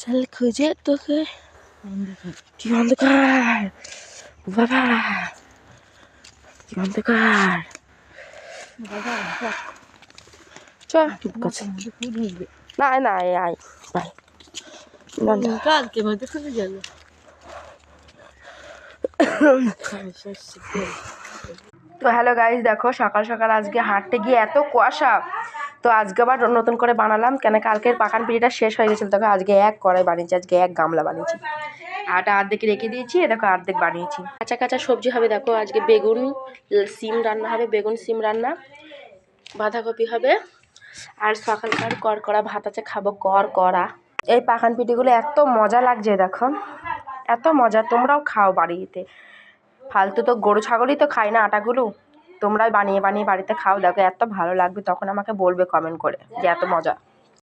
চল খুঁজে তোকে কি অন্ধকার বাবা কি অন্ধকার বাবা দেখ, চ ঠিক আছে মাথার মধ্যে ফুল হইবে। না না আয় বাই কালকে তো হ্যালো গাইজ দেখো সকাল সকাল আজকে হাঁটতে গিয়ে এত কুয়াশা তো আজকে আবার নতুন করে বানালাম, কেন কালকের পাকান পিড়িটা শেষ হয়ে গেছিল। দেখো, আজকে এক কড়াই বানিয়েছি, আজকে এক গামলা বানিয়েছি। আটা অর্ধেক রেখে দিয়েছি দেখো অর্ধেক বানিয়েছি। কাঁচা কাঁচা সবজি হবে, দেখো, আজকে বেগুন সিম রান্না হবে, বেগুন সিম রান্না, বাঁধাকপি হবে, আর সকালকার কর করা ভাত আছে, খাব কর করা এই পাখান পিঠিগুলো এত মজা লাগছে, দেখো। এত মজা, তোমরাও খাও বাড়িতে। ফালতু তো গরু, ছাগলই তো খায় না, আটাগুলো। তোমরাই বানিয়ে বানিয়ে বাড়িতে খাও, দেখো এত ভালো লাগবে, তখন আমাকে বলবে কমেন্ট করে যে এত মজা।